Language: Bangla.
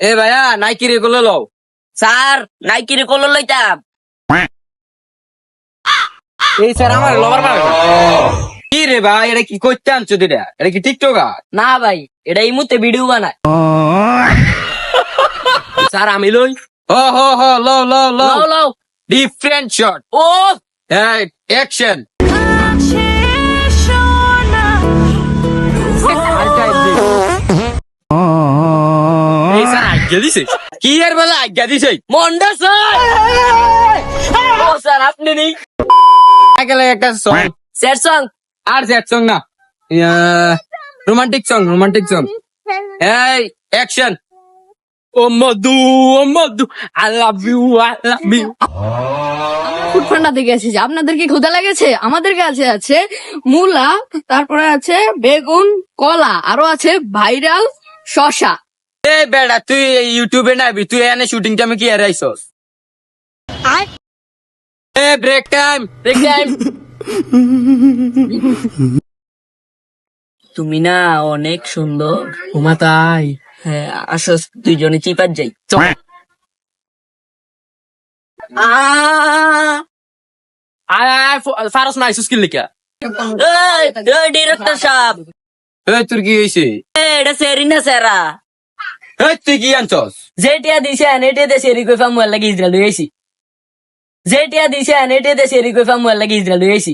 এ ভাইয়া নাইকি রে লও। স্যার নাইকি রে কল লইতাম। এই স্যার আমার লবার মারা কি রে ভাই এটা কি করতে আনছো দিটা এটা? কি টিকটক না ভাই এটা এই মুহূর্তে ভিডিও বানায়। স্যার আমি লই। ও হো হো লো লো লো লও লও। ডিফারেন্ট শট ও! অ্যাকশন আজ্ঞা দিছে? কি এর বলে আজ্ঞা দিছে? মন্ডা স্যার ও স্যার আপনি নেই। একেলে একটা সং স্যার সং আর স্যাড সং না। রোমান্টিক সং রোমান্টিক সং এই অ্যাকশন ও মধু ও মধু I love you I love you Foodpanda থেকে এসেছি আপনাদের কি ক্ষুদা লেগেছে? আমাদের কাছে আছে মূলা তারপরে আছে বেগুন কলা আরও আছে ভাইরাল শশা এ বেড়া তুই ইউটিউবে নাবি তুই এনে শুটিং টাইমে কি আর আইছস? এ ব্রেক টাইম দেখেন তুমি না অনেক সুন্দর। ঘুমা তাই। হ্যাঁ আসো দুইজনে চিপার যাই। আয় আয় ফারস না আইছস কি লিখা ডিরেক্টর সাহেব। এ তোর কি হইছে? এটা সেরিনা সেরা এ তুই কি আনছস? যেটিয়া দিছে এটিয়া দে সেরি কই ফাম লাগি ইসরায়েল হইছি যেটিয়া দিছে এটিয়া দে সেরি কই ফাম লাগি ইসরায়েল হইছি